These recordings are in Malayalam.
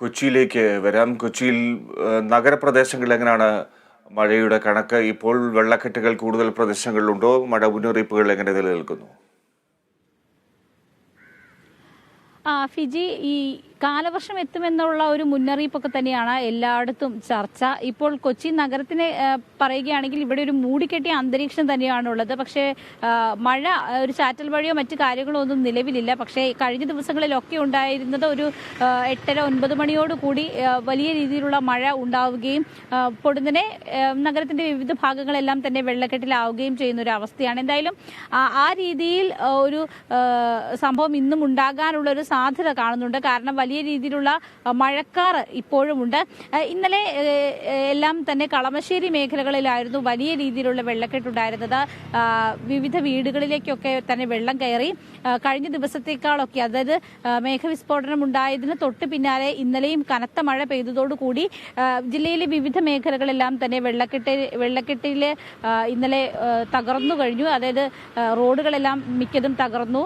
കൊച്ചിയിലേക്ക് വരാം. കൊച്ചിയിൽ നഗരപ്രദേശങ്ങളിൽ എങ്ങനെയാണ് മഴയുടെ കണക്ക്? ഇപ്പോൾ വെള്ളക്കെട്ടുകൾ കൂടുതൽ പ്രദേശങ്ങളിലുണ്ടോ? മഴ മുന്നറിയിപ്പുകൾ എങ്ങനെ നിലനിൽക്കുന്നു? ഫിജി ഈ കാലവർഷം എത്തുമെന്നുള്ള ഒരു മുന്നറിയിപ്പൊക്കെ തന്നെയാണ് എല്ലായിടത്തും ചർച്ച. ഇപ്പോൾ കൊച്ചി നഗരത്തിനെ പറയുകയാണെങ്കിൽ ഇവിടെ ഒരു മൂടിക്കെട്ടിയ അന്തരീക്ഷം തന്നെയാണ് ഉള്ളത് പക്ഷേ മഴ ഒരു ചാറ്റൽ മഴയോ മറ്റു കാര്യങ്ങളോ ഒന്നും നിലവിലില്ല. പക്ഷേ കഴിഞ്ഞ ദിവസങ്ങളിലൊക്കെ ഉണ്ടായിരുന്നത് ഒരു എട്ടര ഒൻപത് മണിയോട് കൂടി വലിയ രീതിയിലുള്ള മഴ ഉണ്ടാവുകയും പൊടുന്നനെ നഗരത്തിന്റെ വിവിധ ഭാഗങ്ങളെല്ലാം തന്നെ വെള്ളക്കെട്ടിലാവുകയും ചെയ്യുന്ന ഒരു അവസ്ഥയാണ്. എന്തായാലും ആ രീതിയിൽ ഒരു സംഭവം ഇന്നും ഉണ്ടാകാനുള്ള ഒരു സാധ്യത കാണുന്നുണ്ട്. കാരണം വലിയ രീതിയിലുള്ള മഴക്കാർ മഴക്കാറ് ഇപ്പോഴും ഉണ്ട് ഇന്നലെ എല്ലാം തന്നെ കളമശ്ശേരി മേഖലകളിലായിരുന്നു വലിയ രീതിയിലുള്ള വെള്ളക്കെട്ടുണ്ടായിരുന്നത്. വിവിധ വീടുകളിലേക്കൊക്കെ തന്നെ വെള്ളം കയറി. കഴിഞ്ഞ ദിവസത്തേക്കാളൊക്കെ അതായത് മേഘവിസ്ഫോടനം ഉണ്ടായതിന് തൊട്ട് പിന്നാലെ ഇന്നലെയും കനത്ത മഴ പെയ്തതോടുകൂടി ജില്ലയിലെ വിവിധ മേഖലകളെല്ലാം തന്നെ വെള്ളക്കെട്ട് വെള്ളക്കെട്ടിൽ ഇന്നലെ തകർന്നു കഴിഞ്ഞു. അതായത് റോഡുകളെല്ലാം മിക്കതും തകർന്നു.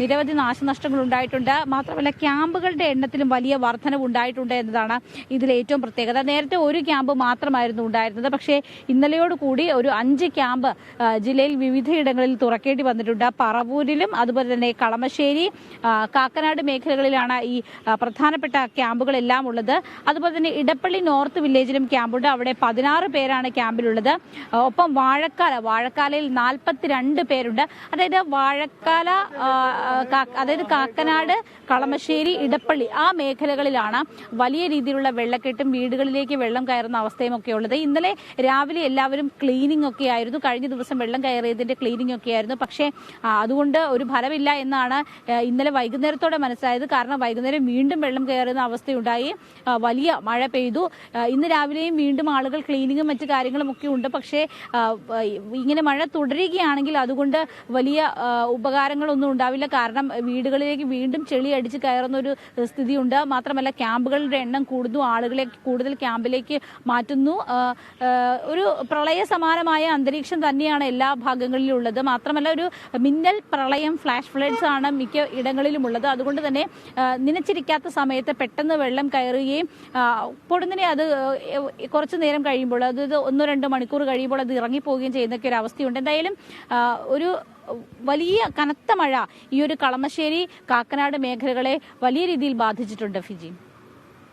നിരവധി നാശനഷ്ടങ്ങൾ ഉണ്ടായിട്ടുണ്ട് മാത്രമല്ല ക്യാമ്പുകളുടെ എണ്ണത്തിലും വലിയ വർധനവ് ഉണ്ടായിട്ടുണ്ട് എന്നതാണ് ഇതിൽ ഏറ്റവും പ്രത്യേകത. നേരത്തെ ഒരു ക്യാമ്പ് മാത്രമായിരുന്നു ഉണ്ടായിരുന്നത്. പക്ഷേ ഇന്നലെയോടുകൂടി ഒരു അഞ്ച് ക്യാമ്പ് ജില്ലയിൽ വിവിധയിടങ്ങളിൽ തുറക്കേണ്ടി വന്നിട്ടുണ്ട്. പറവൂരിലും അതുപോലെ തന്നെ കളമശ്ശേരി കാക്കനാട് മേഖലകളിലാണ് ഈ പ്രധാനപ്പെട്ട ക്യാമ്പുകളെല്ലാം ഉള്ളത്. അതുപോലെ തന്നെ ഇടപ്പള്ളി നോർത്ത് വില്ലേജിലും ക്യാമ്പുണ്ട്. അവിടെ പതിനാറ് പേരാണ് ക്യാമ്പിലുള്ളത്. ഒപ്പം വാഴക്കാല വാഴക്കാലയിൽ നാൽപ്പത്തിരണ്ട് പേരുണ്ട്. അതായത് വാഴക്കാല അതായത് കാക്കനാട് കളമശ്ശേരി ഇടപ്പള്ളി ആ മേഖലകളിലാണ് വലിയ രീതിയിലുള്ള വെള്ളക്കെട്ടും വീടുകളിലേക്ക് വെള്ളം കയറുന്ന അവസ്ഥയും ഒക്കെ ഉള്ളത് ഇന്നലെ രാവിലെ എല്ലാവരും ക്ലീനിങ് ഒക്കെ ആയിരുന്നു. കഴിഞ്ഞ ദിവസം വെള്ളം കയറിയതിന്റെ ക്ലീനിങ് ഒക്കെ ആയിരുന്നു. പക്ഷേ അതുകൊണ്ട് ഒരു ഫലമില്ല എന്നാണ് ഇന്നലെ വൈകുന്നേരത്തോടെ മനസ്സിലായത്. കാരണം വൈകുന്നേരം വീണ്ടും വെള്ളം കയറുന്ന അവസ്ഥയുണ്ടായി. വലിയ മഴ പെയ്തു. ഇന്ന് രാവിലെയും വീണ്ടും ആളുകൾ ക്ലീനിങ്ങും മറ്റു കാര്യങ്ങളും ഒക്കെ ഉണ്ട്. പക്ഷേ ഇങ്ങനെ മഴ തുടരുകയാണെങ്കിൽ അതുകൊണ്ട് വലിയ ഉപകാരങ്ങളൊന്നും ഉണ്ടാവില്ല. കാരണം വീടുകളിലേക്ക് വീണ്ടും ചെളി അടിച്ച് കയറുന്ന ഒരു സ്ഥിതിയുണ്ട്. മാത്രമല്ല ക്യാമ്പുകളുടെ എണ്ണം കൂടുന്നു. ആളുകളെ കൂടുതൽ ക്യാമ്പിലേക്ക് മാറ്റുന്നു. ഒരു പ്രളയ സമാനമായ അന്തരീക്ഷം തന്നെയാണ് എല്ലാ ഭാഗങ്ങളിലും ഉള്ളത് മാത്രമല്ല ഒരു മിന്നൽ പ്രളയം ഫ്ലാഷ് ഫ്ലഡ്സ് ആണ് മിക്ക ഇടങ്ങളിലും ഉള്ളത് അതുകൊണ്ട് തന്നെ നനച്ചിരിക്കാത്ത സമയത്ത് പെട്ടെന്ന് വെള്ളം കയറുകയും പൊടുന്നിനെ അത് കുറച്ച് നേരം കഴിയുമ്പോൾ അത് ഒന്നോ രണ്ടോ മണിക്കൂർ കഴിയുമ്പോൾ അത് ഇറങ്ങിപ്പോവുകയും ചെയ്യുന്നൊക്കെ ഒരു അവസ്ഥയുണ്ട്. എന്തായാലും ഒരു വലിയ കനത്ത മഴ ഈ ഒരു കളമശ്ശേരി കാക്കനാട് മേഖലകളെ വലിയ രീതിയിൽ ബാധിച്ചിട്ടുണ്ട് ഫിജി.